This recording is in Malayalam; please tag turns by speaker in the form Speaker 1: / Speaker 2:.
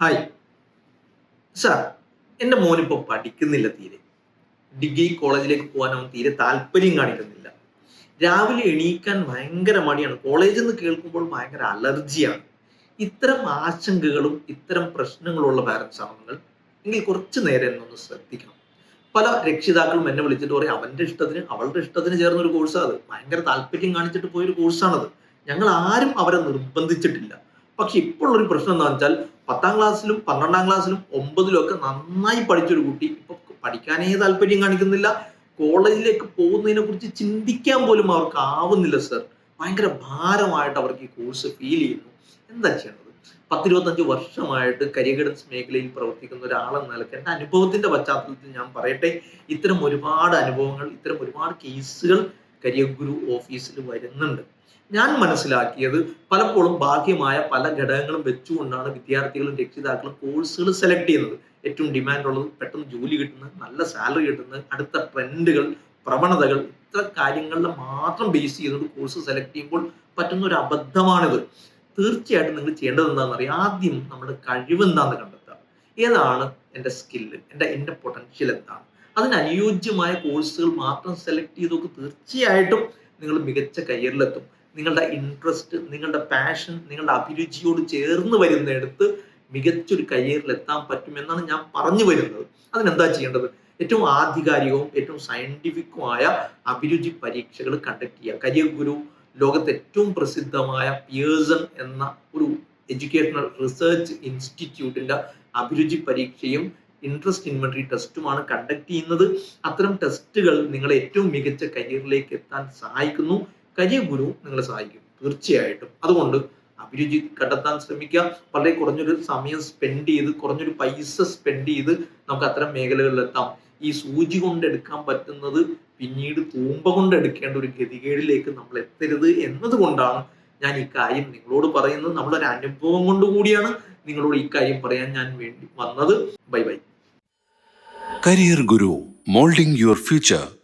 Speaker 1: ഹായ് സാർ എന്റെ മോനിപ്പോൾ പഠിക്കുന്നില്ല തീരെ. ഡിഗ്രി കോളേജിലേക്ക് പോകാൻ അവൻ തീരെ താല്പര്യം കാണിക്കുന്നില്ല. രാവിലെ എണീക്കാൻ ഭയങ്കര മടിയാണ്. കോളേജിൽ നിന്ന് കേൾക്കുമ്പോൾ ഭയങ്കര അലർജിയാണ്. ഇത്തരം ആശങ്കകളും ഇത്തരം പ്രശ്നങ്ങളുള്ള പാരൻസ് ആണ് നിങ്ങൾ. എങ്കിൽ കുറച്ച് നേരം എന്നെ ഒന്ന് ശ്രദ്ധിക്കണം. പല രക്ഷിതാക്കളും എന്നെ വിളിച്ചിട്ട് പറയും അവന്റെ ഇഷ്ടത്തിന് അവളുടെ ഇഷ്ടത്തിന് ചേർന്ന ഒരു കോഴ്സാണ് അത് ഭയങ്കര താല്പര്യം കാണിച്ചിട്ട് പോയൊരു കോഴ്സാണത് ഞങ്ങൾ ആരും അവരെ നിർബന്ധിച്ചിട്ടില്ല. പക്ഷെ ഇപ്പോൾ ഒരു പ്രശ്നം എന്താണെന്ന് വെച്ചാൽ പത്താം ക്ലാസ്സിലും പന്ത്രണ്ടാം ക്ലാസ്സിലും ഒമ്പതിലും ഒക്കെ നന്നായി പഠിച്ചൊരു കുട്ടി. ഇപ്പൊ പഠിക്കാനേ താല്പര്യം കാണിക്കുന്നില്ല. കോളേജിലേക്ക് പോകുന്നതിനെ കുറിച്ച് ചിന്തിക്കാൻ പോലും അവർക്ക് ആവുന്നില്ല സർ ഭയങ്കര ഭാരമായിട്ട് അവർക്ക് ഈ കോഴ്സ് ഫീൽ ചെയ്യുന്നു. എന്താ ചെയ്യേണ്ടത്? പത്തിരുപത്തഞ്ച് വർഷമായിട്ട് കരിയർ ഗൈഡൻസ് മേഖലയിൽ പ്രവർത്തിക്കുന്ന ഒരാളെന്ന നിലയ്ക്ക് എന്റെ അനുഭവത്തിന്റെ പശ്ചാത്തലത്തിൽ ഞാൻ പറയട്ടെ ഇത്തരം ഒരുപാട് അനുഭവങ്ങൾ ഇത്തരം ഒരുപാട് കേസുകൾ കരിയർ ഗുരു ഓഫീസിൽ വരുന്നുണ്ട്. ഞാൻ മനസ്സിലാക്കിയത് പലപ്പോഴും ബാഹ്യമായ പല ഘടകങ്ങളും വെച്ചുകൊണ്ടാണ് വിദ്യാർത്ഥികളും രക്ഷിതാക്കളും കോഴ്സുകൾ സെലക്ട് ചെയ്യുന്നത്. ഏറ്റവും ഡിമാൻഡ് ഉള്ളത് പെട്ടെന്ന് ജോലി കിട്ടുന്നത് നല്ല സാലറി കിട്ടുന്നത് അടുത്ത ട്രെൻഡുകൾ പ്രവണതകൾ ഇത്ര കാര്യങ്ങളിൽ മാത്രം ബേസ് ചെയ്തുകൊണ്ട് കോഴ്സ് സെലക്ട് ചെയ്യുമ്പോൾ പറ്റുന്ന ഒരു അബദ്ധമാണിത്. തീർച്ചയായിട്ടും നിങ്ങൾ ചെയ്യേണ്ടത് എന്താണെന്ന് അറിയാം ആദ്യം നമ്മുടെ കഴിവ് എന്താണെന്ന് കണ്ടെത്തുക. ഏതാണ് എന്റെ സ്കില്ല് എന്റെ എന്റെ പൊട്ടൻഷ്യൽ എന്താണ്? അതിന് അനുയോജ്യമായ കോഴ്സുകൾ മാത്രം സെലക്ട് ചെയ്ത് നോക്ക്. തീർച്ചയായിട്ടും നിങ്ങൾ മികച്ച കരിയറിലെത്തും നിങ്ങളുടെ ഇൻട്രസ്റ്റ് നിങ്ങളുടെ പാഷൻ നിങ്ങളുടെ അഭിരുചിയോട് ചേർന്ന് വരുന്നിടത്ത് മികച്ചൊരു കരിയറിൽ എത്താൻ പറ്റുമെന്നാണ് ഞാൻ പറഞ്ഞു വരുന്നത്. അതിനെന്താ ചെയ്യേണ്ടത്? ഏറ്റവും ആധികാരികവും ഏറ്റവും സയന്റിഫിക്കുമായ അഭിരുചി പരീക്ഷകൾ കണ്ടക്ട് ചെയ്യുക. കരിയർ ഗുരു ലോകത്തെ ഏറ്റവും പ്രസിദ്ധമായ പിയേഴ്സൺ എന്ന ഒരു എഡ്യൂക്കേഷണൽ റിസർച്ച് ഇൻസ്റ്റിറ്റ്യൂട്ടിന്റെ അഭിരുചി പരീക്ഷയും ഇൻട്രസ്റ്റ് ഇൻവെന്ററി ടെസ്റ്റുമാണ് കണ്ടക്ട് ചെയ്യുന്നത്. അത്തരം ടെസ്റ്റുകൾ നിങ്ങളെ ഏറ്റവും മികച്ച കരിയറിലേക്ക് എത്താൻ സഹായിക്കുന്നു. കരിയർ ഗുരു നിങ്ങളെ സഹായിക്കും. തീർച്ചയായിട്ടും. അതുകൊണ്ട് അഭിരുചി കണ്ടെത്താൻ ശ്രമിക്കുക. വളരെ കുറഞ്ഞൊരു സമയം സ്പെൻഡ് ചെയ്ത് കുറഞ്ഞൊരു പൈസ സ്പെൻഡ് ചെയ്ത് നമുക്ക് അത്തരം മേഖലകളിൽ എത്താം. ഈ സൂചി കൊണ്ട് എടുക്കാൻ പറ്റുന്നത് പിന്നീട് തൂമ്പ കൊണ്ട് എടുക്കേണ്ട ഒരു ഗതികേടിലേക്ക് നമ്മൾ എത്തരുത് എന്നതുകൊണ്ടാണ് ഞാൻ ഈ കാര്യം നിങ്ങളോട് പറയുന്നത്. നമ്മളൊരു അനുഭവം കൊണ്ടുകൂടിയാണ് നിങ്ങളോട് ഈ കാര്യം പറയാൻ ഞാൻ വേണ്ടി വന്നത്. Bye bye.
Speaker 2: Career Guru Molding Your Future